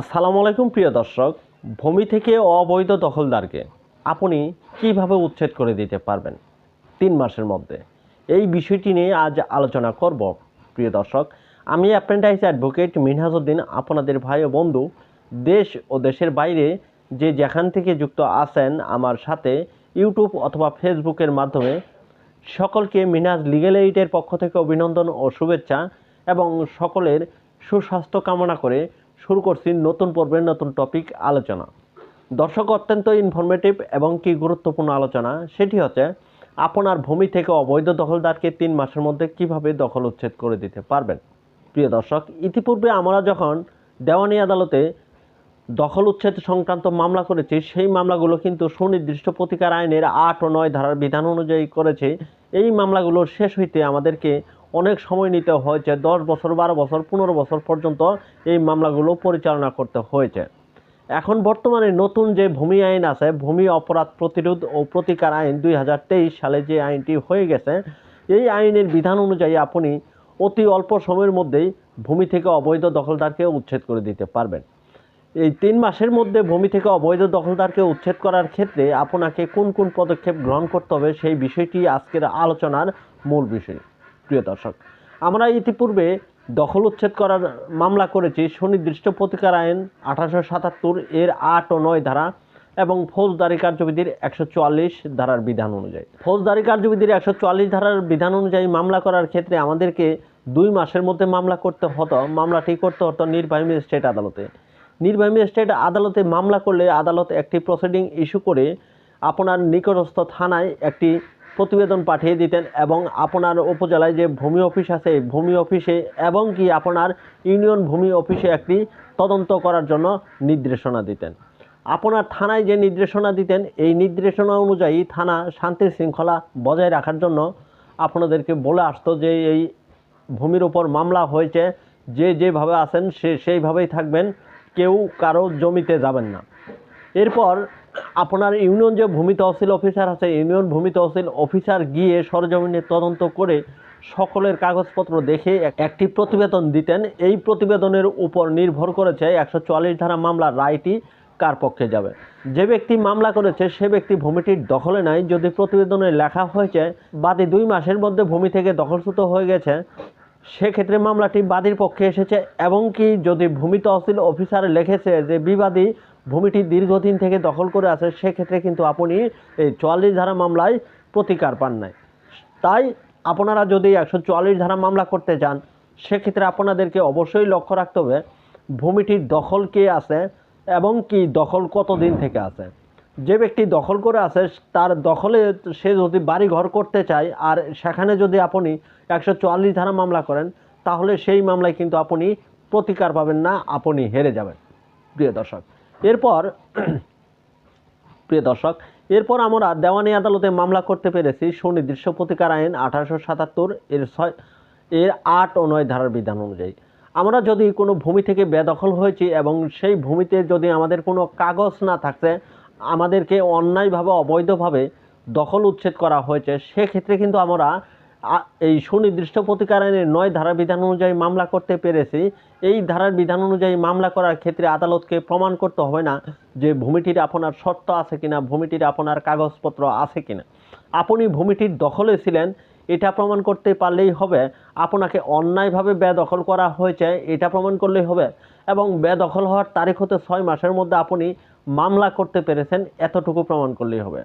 আসসালামু আলাইকুম প্রিয় দর্শক, ভূমি থেকে অবৈধ দখলদারকে আপনি কীভাবে উচ্ছেদ করে দিতে পারবেন তিন মাসের মধ্যে? এই বিষয়টি নিয়ে আজ আলোচনা করব। প্রিয় দর্শক, আমি অ্যাপ্রেন্টাইজ অ্যাডভোকেট মিনহাজউদ্দিন আপনাদের ভাই ও বন্ধু, দেশ ও দেশের বাইরে যে যেখান থেকে যুক্ত আছেন আমার সাথে ইউটিউব অথবা ফেসবুকের মাধ্যমে, সকলকে মিনাজ লিগেল এইডের পক্ষ থেকে অভিনন্দন ও শুভেচ্ছা এবং সকলের সুস্বাস্থ্য কামনা করে শুরু করছি নতুন পর্বের নতুন টপিক আলোচনা। দর্শক, অত্যন্ত ইনফরমেটিভ এবং কি গুরুত্বপূর্ণ আলোচনা, সেটি হচ্ছে আপনার ভূমি থেকে অবৈধ দখলদারকে তিন মাসের মধ্যে কীভাবে দখল উচ্ছেদ করে দিতে পারবেন? প্রিয় দর্শক, ইতিপূর্বে আমরা যখন দেওয়ানি আদালতে দখল উচ্ছেদ সংক্রান্ত মামলা করেছি, সেই মামলাগুলো কিন্তু সুনির্দিষ্ট প্রতিকার আইনের আট ও নয় ধারার বিধান অনুযায়ী করেছে। এই মামলাগুলো শেষ হইতে আমাদেরকে অনেক সময় নিতে হয়েছে, দশ বছর, বারো বছর, পনেরো বছর পর্যন্ত এই মামলাগুলো পরিচালনা করতে হয়েছে। এখন বর্তমানে নতুন যে ভূমি আইন আছে, ভূমি অপরাধ প্রতিরোধ ও প্রতিকার আইন দুই হাজার তেইশ সালে যে আইনটি হয়ে গেছে, এই আইনের বিধান অনুযায়ী আপনি অতি অল্প সময়ের মধ্যেই ভূমি থেকে অবৈধ দখলদারকে উচ্ছেদ করে দিতে পারবেন। এই তিন মাসের মধ্যে ভূমি থেকে অবৈধ দখলদারকে উচ্ছেদ করার ক্ষেত্রে আপনাকে কোন কোন পদক্ষেপ গ্রহণ করতে হবে সেই বিষয়টি আজকের আলোচনার মূল বিষয়। প্রিয় দর্শক, আমরা ইতিপূর্বে দখল উচ্ছেদ করার মামলা করেছি সুনির্দিষ্ট প্রতিকার আইন আঠারোশো সাতাত্তর এর আট ও নয় ধারা এবং ফৌজদারি কার্যবিধির একশো চুয়াল্লিশ ধারার বিধান অনুযায়ী। ফৌজদারি কার্যবিধির একশো চুয়াল্লিশ ধারার বিধান অনুযায়ী মামলা করার ক্ষেত্রে আমাদেরকে দুই মাসের মধ্যে মামলা করতে হতো, মামলাটি করতে হতো নির্বাহী ম্যাজিস্ট্রেট আদালতে। নির্বাহী ম্যাজিস্ট্রেট আদালতে মামলা করলে আদালত একটি প্রসিডিং ইস্যু করে আপনার নিকটস্থ থানায় একটি প্রতিবেদন পাঠিয়ে দিতেন এবং আপনার উপজেলায় যে ভূমি অফিস আছে ভূমি অফিসে এবং কি আপনার ইউনিয়ন ভূমি অফিসে একটি তদন্ত করার জন্য নির্দেশনা দিতেন। আপনার থানায় যে নির্দেশনা দিতেন, এই নির্দেশনা অনুযায়ী থানা শান্তি শৃঙ্খলা বজায় রাখার জন্য আপনাদেরকে বলে আসতো যে, এই ভূমির ওপর মামলা হয়েছে, যে যেভাবে আছেন সে সেইভাবেই থাকবেন, কেউ কারও জমিতে যাবেন না। এরপর আপনার ইউনিয়ন যে ভূমি তহসিল অফিসার আছে, ইউনিয়ন ভূমি তহসিল অফিসার গিয়ে সরজমিনে তদন্ত করে সকলের কাগজপত্র দেখে একটি প্রতিবেদন দিতেন। এই প্রতিবেদনের উপর নির্ভর করেছে একশো চুয়াল্লিশ ধারা মামলার রায়টি কার পক্ষে যাবে? যে ব্যক্তি মামলা করেছে, সে ব্যক্তি ভূমিটির দখলে নাই। যদি প্রতিবেদনে লেখা হয়েছে, বাদী দুই মাসের মধ্যে ভূমি থেকে দখলচ্যুত হয়ে গেছে, সেক্ষেত্রে মামলাটি বাদীর পক্ষে এসেছে। এবং কি যদি ভূমি তহসিল অফিসার লিখেছে যে বিবাদী ভূমিটি দীর্ঘদিন থেকে দখল করে আছে, সেক্ষেত্রে কিন্তু আপনি এই চুয়াল্লিশ ধারা মামলায় প্রতিকার পান নাই। তাই আপনারা যদি একশো চুয়াল্লিশ ধারা মামলা করতে চান, সেক্ষেত্রে আপনাদেরকে অবশ্যই লক্ষ্য রাখতে হবে, ভূমিটির দখল কে আছে এবং কি দখল কতদিন থেকে আছে। যে ব্যক্তি দখল করে আছে, তার দখলে সে যদি বাড়ি ঘর করতে চায়, আর সেখানে যদি আপনি একশো চুয়াল্লিশ ধারা মামলা করেন, তাহলে সেই মামলায় কিন্তু আপনি প্রতিকার পাবেন না, আপনি হেরে যাবেন। প্রিয় দর্শক এরপর, প্রিয় দর্শক, এরপর আমরা দেওয়ানি আদালতে মামলা করতে পেরেছি সুনির্দিষ্ট প্রতিকার আইন আঠারোশো সাতাত্তর এর ছয়, এর আট ও নয় ধারার বিধান অনুযায়ী। আমরা যদি কোনো ভূমি থেকে বেদখল হয়েছি এবং সেই ভূমিতে যদি আমাদের কোনো কাগজ না থাকছে, আমাদেরকে অন্যায়ভাবে, অবৈধভাবে দখল উচ্ছেদ করা হয়েছে, সেক্ষেত্রে কিন্তু আমরা এই সুনির্দিষ্ট প্রতিকার আইনের নয় ধারার বিধান অনুযায়ী মামলা করতে পেরেছি। এই ধারার বিধান অনুযায়ী মামলা করার ক্ষেত্রে আদালতকে প্রমাণ করতে হবে না যে ভূমিটির আপনার শর্ত আছে কিনা, ভূমিটির আপনার কাগজপত্র আছে কিনা। আপনি ভূমিটির দখলে ছিলেন, এটা প্রমাণ করতে পারলেই হবে। আপনাকে অন্যায়ভাবে বেদখল করা হয়েছে, এটা প্রমাণ করলেই হবে। এবং বেদখল হওয়ার তারিখ হতে ছয় মাসের মধ্যে আপনি মামলা করতে পেরেছেন, এতটুকু প্রমাণ করলেই হবে।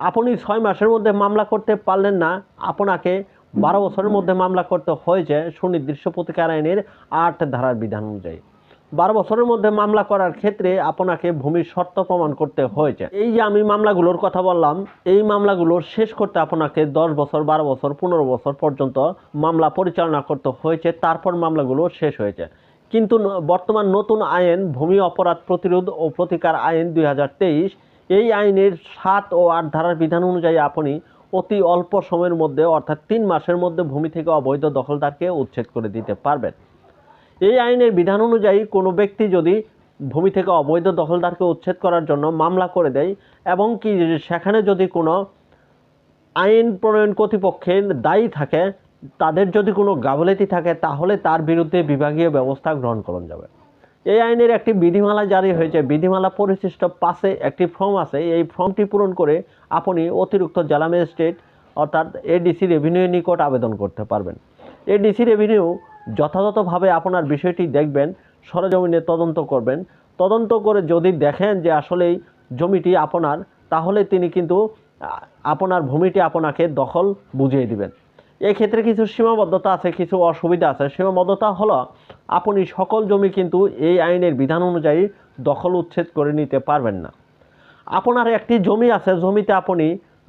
আপনি ছয় মাসের মধ্যে মামলা করতে পারলেন না। আপনাকে বারো বছরের মধ্যে মামলা করতে হয়েছে সুনির্দিষ্ট প্রতিকার আইনের আট ধারার বিধান অনুযায়ী। বারো বছরের মধ্যে মামলা করার ক্ষেত্রে আপনাকে ভূমির শর্ত প্রমাণ করতে হয়েছে। এই যে আমি মামলাগুলোর কথা বললাম, এই মামলাগুলো শেষ করতে আপনাকে দশ বছর, বারো বছর, পনেরো বছর পর্যন্ত মামলা পরিচালনা করতে হয়েছে, তারপর মামলাগুলো শেষ হয়েছে। কিন্তু বর্তমান নতুন আইন, ভূমি অপরাধ প্রতিরোধ ও প্রতিকার আইন দুই হাজার তেইশ এই আইনের সাত ও আট ধারার বিধান অনুযায়ী আপনি অতি অল্প সময়ের মধ্যে, অর্থাৎ তিন মাসের মধ্যে ভূমি থেকে অবৈধ দখলদারকে উচ্ছেদ করে দিতে পারবেন। এই আইনের বিধান অনুযায়ী কোনো ব্যক্তি যদি ভূমি থেকে অবৈধ দখলদারকে উচ্ছেদ করার জন্য মামলা করে দেয় এবং কি সেখানে যদি কোনো আইন প্রণয়ন কর্তৃপক্ষের দায়ী থাকে, তাদের যদি কোনো গাফলেতি থাকে, তাহলে তার বিরুদ্ধে বিভাগীয় ব্যবস্থা গ্রহণ করা যাবে। এই আইনের একটি বিধিমালা জারি হয়েছে। বিধিমালা পরিশিষ্ট পাশে একটি ফর্ম আছে। এই ফর্মটি পূরণ করে আপনি অতিরিক্ত জেলা ম্যাজিস্ট্রেট অর্থাৎ এডিসি রেভিনিউ নিকট আবেদন করতে পারবেন। এডিসি রেভিনিউ যথাযথভাবে আপনার বিষয়টি দেখবেন, সরজমিনে তদন্ত করবেন। তদন্ত করে যদি দেখেন যে আসলেই জমিটি আপনার, তাহলে তিনি কিন্তু আপনার ভূমিটি আপনাকে দখল বুঝিয়ে দিবেন। এক্ষেত্রে কিছু সীমাবদ্ধতা আছে, কিছু অসুবিধা আছে। সীমাবদ্ধতা হলো, আপনি সকল জমি কিন্তু এই আইনের বিধান অনুযায়ী দখল উচ্ছেদ করে নিতে পারবেন না। আপনার একটি জমি আছে, জমিতে আপনি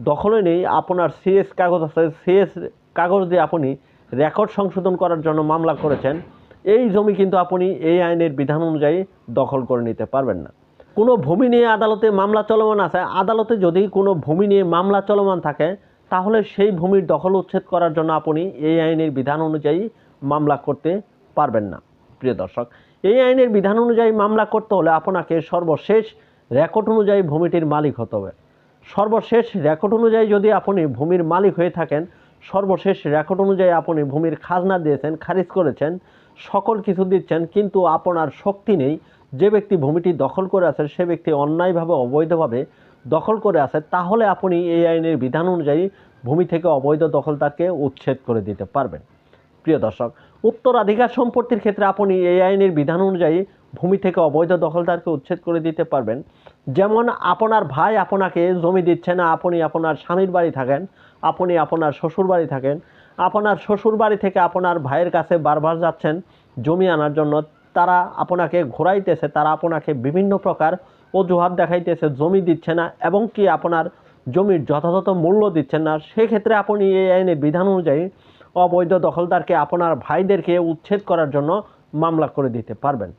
দখলে নেই, আপনার সিএস কাগজ আছে সিএস কাগজ দিয়ে আপনি রেকর্ড সংশোধন করার জন্য মামলা করেছেন, এই জমি কিন্তু আপনি এই আইনের বিধান অনুযায়ী দখল করে নিতে পারবেন না। কোনো ভূমি নিয়ে আদালতে মামলা চলমান আছে, আদালতে যদি কোনো ভূমি নিয়ে মামলা চলমান থাকে তাহলে সেই ভূমির দখল উচ্ছেদ করার জন্য আপনি এই আইনের বিধান অনুযায়ী মামলা করতে পারবেন না। প্রিয় দর্শক, এই আইনের বিধান অনুযায়ী মামলা করতে হলে আপনাকে সর্বশেষ রেকর্ড অনুযায়ী ভূমিটির মালিক হতে হবে। সর্বশেষ রেকর্ড অনুযায়ী যদি আপনি ভূমির মালিক হয়ে থাকেন, সর্বশেষ রেকর্ড অনুযায়ী আপনি ভূমির খাজনা দিয়েছেন, খারিজ করেছেন, সকল কিছু দিচ্ছেন, কিন্তু আপনার শক্তি নেই, যে ব্যক্তি ভূমিটি দখল করে আছে, সে ব্যক্তি অন্যায়ভাবে, অবৈধভাবে দখল করে আছে, তাহলে আপনি এই আইনের বিধান অনুযায়ী ভূমি থেকে অবৈধ দখলদারকে উচ্ছেদ করে দিতে পারবেন। প্রিয় দর্শক, উত্তরাধিকার সম্পত্তির ক্ষেত্রে আপনি এই আইনের বিধান অনুযায়ী ভূমি থেকে অবৈধ দখলদারকে উচ্ছেদ করে দিতে পারবেন। যেমন আপনার ভাই আপনাকে জমি দিচ্ছে না, আপনি আপনার স্বামীর বাড়ি থাকেন, আপনি আপনার শ্বশুর বাড়ি থাকেন, আপনার শ্বশুর বাড়ি থেকে আপনার ভাইয়ের কাছে বারবার যাচ্ছেন জমি আনার জন্য, তারা আপনাকে ঘোরাইতেছে, তারা আপনাকে বিভিন্ন প্রকার অজুহাত দেখাইতেছে, জমি দিচ্ছে না এবং কি আপনার জমির যথাযথ মূল্য দিচ্ছেন না, সেক্ষেত্রে আপনি এই আইনের বিধান অনুযায়ী অবৈধ দখলদারকে আপনার ভাইদেরকে উচ্ছেদ করার জন্য মামলা করে দিতে পারবেন।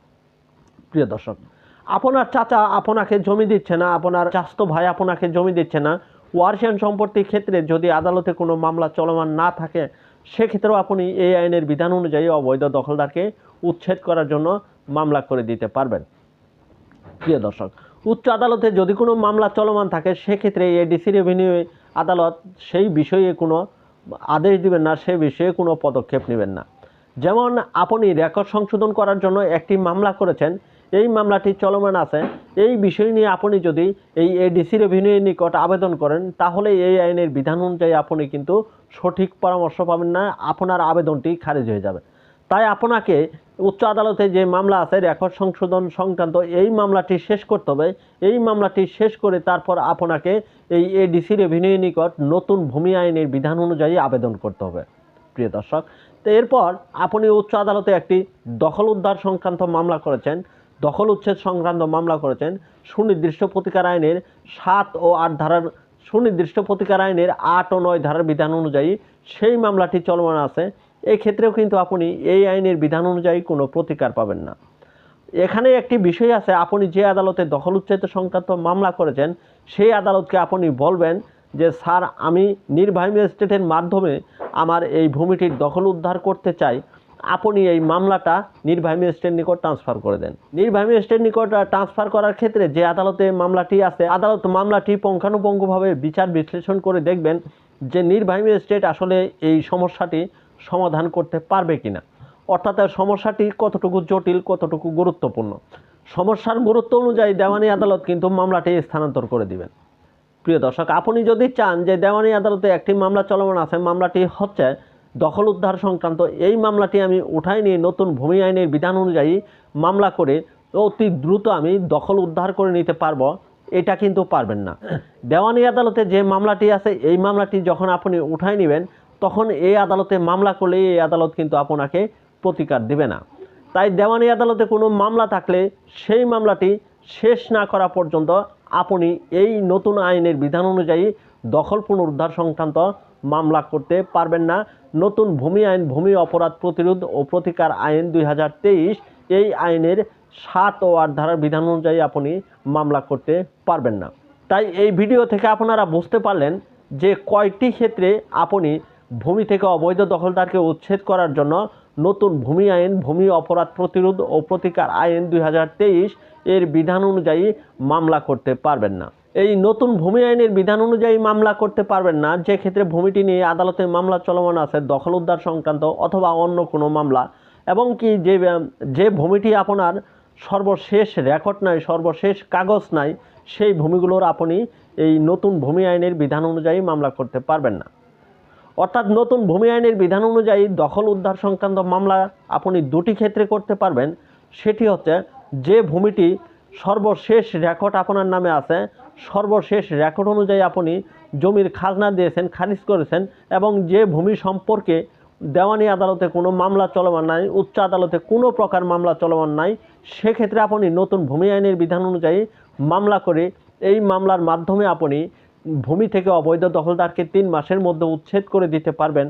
প্রিয় দর্শক, আপনার চাচা আপনাকে জমি দিচ্ছে না, আপনার চাস্তো ভাই আপনাকে জমি দিচ্ছে না ওয়ারশিয়ান সম্পত্তির ক্ষেত্রে যদি আদালতে কোনো মামলা চলমান না থাকে, সেক্ষেত্রেও আপনি এই আইনের বিধান অনুযায়ী অবৈধ দখলদারকে উচ্ছেদ করার জন্য মামলা করে দিতে পারবেন। প্রিয় দর্শক, উচ্চ আদালতে যদি কোনো মামলা চলমান থাকে, সেক্ষেত্রে এডিসি রেভিনিউ আদালত সেই বিষয়ে কোনো আদেশ দিবেন না, সে বিষয়ে কোনো পদক্ষেপ নেবেন না। যেমন আপনি রেকর্ড সংশোধন করার জন্য একটি মামলা করেছেন, এই মামলাটি চলমান আছে, এই বিষয় নিয়ে আপনি যদি এই এডিসি রেভিনিউয়ের নিকট আবেদন করেন, তাহলে এই আইনের বিধান অনুযায়ী আপনি কিন্তু সঠিক পরামর্শ পাবেন না, আপনার আবেদনটি খারিজ হয়ে যাবে। তাই আপনাকে উচ্চ আদালতে যে মামলা আছে, রেকর্ড সংশোধন সংক্রান্ত, এই মামলাটি শেষ করতে হবে। এই মামলাটি শেষ করে তারপর আপনাকে এই এডিসি রেভিনিউ নিকট নতুন ভূমি আইনের বিধান অনুযায়ী আবেদন করতে হবে। প্রিয় দর্শক, তো এরপর আপনি উচ্চ আদালতে একটি দখল উদ্ধার সংক্রান্ত মামলা করেছেন, দখল উচ্ছেদ সংক্রান্ত মামলা করেছেন। সুনির্দিষ্ট প্রতিকার আইনের সাত ও আট ধারার, সুনির্দিষ্ট প্রতিকার আইনের আট ও নয় ধারার বিধান অনুযায়ী সেই মামলাটি চলমান আছে। এই ক্ষেত্রেও কিন্তু আপনি এই আইনের বিধান অনুযায়ী কোনো প্রতিকার পাবেন না। এখানে একটি বিষয় আছে, আপনি যে আদালতে দখল উচ্ছেদ সংক্রান্ত মামলা করেছেন, সেই আদালতকে আপনি বলবেন যে, স্যার, আমি নির্বাহী ম্যাজিস্ট্রেটের মাধ্যমে আমার এই ভূমিটির দখল উদ্ধার করতে চাই। আপনি এই মামলাটা নির্বাহী ম্যাজিস্ট্রেট নিকট ট্রান্সফার করে দেন। নির্বাহী ম্যাজিস্ট্রেট নিকট ট্রান্সফার করার ক্ষেত্রে যে আদালতে মামলাটি আছে, আদালত মামলাটি পুঙ্খানুপুঙ্খভাবে বিচার বিশ্লেষণ করে দেখবেন যে, নির্বাহী ম্যাজিস্ট্রেট আসলে এই সমস্যাটি সমাধান করতে পারবে কিনা? অর্থাৎ সমস্যাটি কতটুকু জটিল, কতটুকু গুরুত্বপূর্ণ? সমস্যার গুরুত্ব অনুযায়ী দেওয়ানি আদালত কিন্তু মামলাটি স্থানান্তর করে দিবেন। প্রিয় দর্শক, আপনি যদি চান যে দেওয়ানি আদালতে একটি মামলা চলমান আছে, মামলাটি হচ্ছে দখল উদ্ধার সংক্রান্ত। এই মামলাটি আমি উঠাই নিয়ে নতুন ভূমি আইনের বিধান অনুযায়ী মামলা করে অতি দ্রুত আমি দখল উদ্ধার করে নিতে পারব, এটা কিন্তু পারবেন না। দেওয়ানি আদালতে যে মামলাটি আছে, এই মামলাটি যখন আপনি উঠাই নেবেন তখন এই আদালতে মামলা করলে এই আদালত কিন্তু আপনাকে প্রতিকার দেবে না। তাই দেওয়ানি আদালতে কোনো মামলা থাকলে সেই মামলাটি শেষ না করা পর্যন্ত আপনি এই নতুন আইনের বিধান অনুযায়ী দখল পুনরুদ্ধার সংক্রান্ত মামলা করতে পারবেন না। নতুন ভূমি আইন, ভূমি অপরাধ প্রতিরোধ ও প্রতিকার আইন দুই হাজার তেইশ এই আইনের সাত ও আট ধারার বিধান অনুযায়ী আপনি মামলা করতে পারবেন না। তাই এই ভিডিও থেকে আপনারা বুঝতে পারলেন যে কয়টি ক্ষেত্রে আপনি ভূমি থেকে অবৈধ দখলদারকে উচ্ছেদ করার জন্য নতুন ভূমি আইন, ভূমি অপরাধ প্রতিরোধ ও প্রতিকার আইন দুই হাজার তেইশ এর বিধান অনুযায়ী মামলা করতে পারবেন না। এই নতুন ভূমি আইনের বিধান অনুযায়ী মামলা করতে পারবেন না যে ক্ষেত্রে ভূমিটি নিয়ে আদালতে মামলা চলমান আছে, দখল উদ্ধার সংক্রান্ত অথবা অন্য কোনো মামলা। এবং কি যে যে ভূমিটি আপনার সর্বশেষ রেকর্ড নাই, সর্বশেষ কাগজ নাই, সেই ভূমিগুলোর আপনি এই নতুন ভূমি আইনের বিধান অনুযায়ী মামলা করতে পারবেন না। অর্থাৎ নতুন ভূমি আইনের বিধান অনুযায়ী দখল উদ্ধার সংক্রান্ত মামলা আপনি দুটি ক্ষেত্রে করতে পারবেন। সেটি হচ্ছে, যে ভূমিটি সর্বশেষ রেকর্ড আপনার নামে আছে, সর্বশেষ রেকর্ড অনুযায়ী আপনি জমির খাজনা দিয়েছেন, খারিজ করেছেন এবং যে ভূমি সম্পর্কে দেওয়ানি আদালতে কোনো মামলা চলমান নাই, উচ্চ আদালতে কোনো প্রকার মামলা চলমান নাই, সেক্ষেত্রে আপনি নতুন ভূমি আইনের বিধান অনুযায়ী মামলা করে এই মামলার মাধ্যমে আপনি ভূমি থেকে অবৈধ দখলদারকে তিন মাসের মধ্যে উচ্ছেদ করে দিতে পারবেন।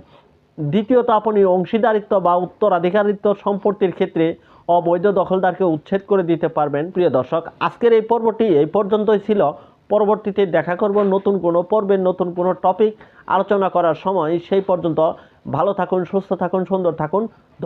দ্বিতীয়ত, আপনি অংশীদারিত্ব বা উত্তরাধিকারিত্ব সম্পত্তির ক্ষেত্রে অবৈধ দখলদারকে উচ্ছেদ করে দিতে পারবেন। প্রিয় দর্শক, আজকের এই পর্বটি এই পর্যন্তই ছিল। পরবর্তীতে দেখা করব নতুন কোনো পর্বের নতুন কোনো টপিক। আলোচনা করার সময় সেই পর্যন্ত ভালো থাকুন, সুস্থ থাকুন, সুন্দর থাকুন।